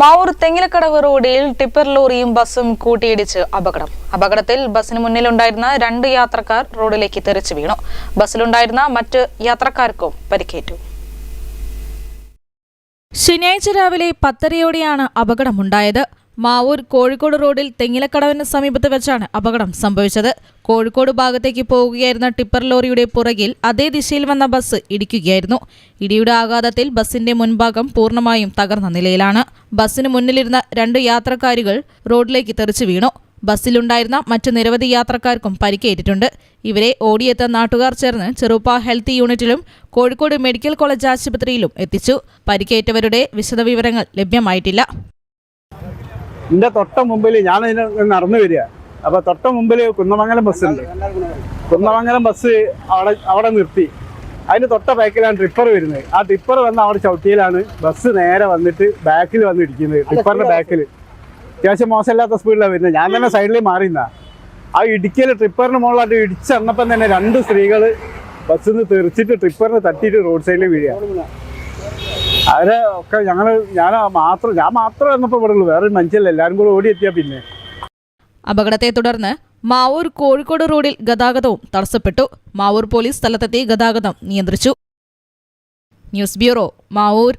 മാവൂർ തെങ്ങിലക്കടവ് റോഡിൽ ടിപ്പർ ലോറിയും ബസ്സും കൂട്ടിയിടിച്ച് അപകടം. അപകടത്തിൽ ബസ്സിന് മുന്നിലുണ്ടായിരുന്ന രണ്ട് യാത്രക്കാർ റോഡിലേക്ക് തെറിച്ചു വീണു. ബസ്സിലുണ്ടായിരുന്ന മറ്റ് യാത്രക്കാർക്കും പരിക്കേറ്റു. ശനിയാഴ്ച രാവിലെ പത്തരയോടെയാണ് അപകടമുണ്ടായത്. മാവൂർ കോഴിക്കോട് റോഡിൽ തെങ്ങിലക്കടവിന് സമീപത്ത് വെച്ചാണ് അപകടം സംഭവിച്ചത്. കോഴിക്കോട് ഭാഗത്തേക്ക് പോവുകയായിരുന്ന ടിപ്പർ ലോറിയുടെ പുറകിൽ അതേ ദിശയിൽ വന്ന ബസ് ഇടിക്കുകയായിരുന്നു. ഇടിയുടെ ആഘാതത്തിൽ ബസിന്റെ മുൻഭാഗം പൂർണമായും തകർന്ന നിലയിലാണ്. ബസ്സിന് മുന്നിലിരുന്ന രണ്ട് യാത്രക്കാരികൾ റോഡിലേക്ക് തെറിച്ചു വീണു. ബസ്സിലുണ്ടായിരുന്ന മറ്റു നിരവധി യാത്രക്കാർക്കും പരിക്കേറ്റിട്ടുണ്ട്. ഇവരെ ഓടിയെത്ത നാട്ടുകാർ ചേർന്ന് ചെറുപ്പ ഹെൽത്ത് യൂണിറ്റിലും കോഴിക്കോട് മെഡിക്കൽ കോളേജ് ആശുപത്രിയിലും എത്തിച്ചു. പരിക്കേറ്റവരുടെ വിശദവിവരങ്ങൾ ലഭ്യമായിട്ടില്ല. എന്റെ തൊട്ട മുമ്പിൽ ഞാൻ അതിനെ നടന്നു വരിക. അപ്പൊ തൊട്ട മുമ്പിൽ കുന്നമംഗലം ബസ് ഉണ്ട്. കുന്നമംഗലം ബസ് അവിടെ അവിടെ നിർത്തി. അതിന് തൊട്ട ബാക്കിലാണ് ട്രിപ്പർ വരുന്നത്. ആ ട്രിപ്പർ വന്ന അവിടെ ചവിട്ടിയിലാണ് ബസ് നേരെ വന്നിട്ട് ബാക്കിൽ വന്ന് ഇടിക്കുന്നത്. ട്രിപ്പറിന്റെ ബാക്കിൽ അത്യാവശ്യം മോശമില്ലാത്ത സ്പീഡിലാണ് വരുന്നത്. ഞാൻ തന്നെ സൈഡിൽ മാറിയിരുന്ന ആ ഇടിക്കൽ ട്രിപ്പറിന് മുകളിലായിട്ട് ഇടിച്ചെന്നപ്പം തന്നെ രണ്ട് സ്ത്രീകൾ ബസ്സിൽ നിന്ന് തെറിച്ചിട്ട് ട്രിപ്പറിന് തട്ടിയിട്ട് റോഡ് സൈഡിൽ വീഴുക. അവരെ ഒക്കെ ഞങ്ങൾ ഞാൻ മാത്രം ഞാൻ മാത്രം എന്നപ്പോൾ ഇവിടെ വേറെ മനുഷ്യല്ല എല്ലാവരും കൂടെ ഓടിയെത്തിയാ പിന്നെ. അപകടത്തെ തുടർന്ന് മാവൂർ കോഴിക്കോട് റോഡിൽ ഗതാഗതവും തടസ്സപ്പെട്ടു. മാവൂർ പോലീസ് സ്ഥലത്തെത്തി ഗതാഗതം നിയന്ത്രിച്ചു. News bureau Mavoor.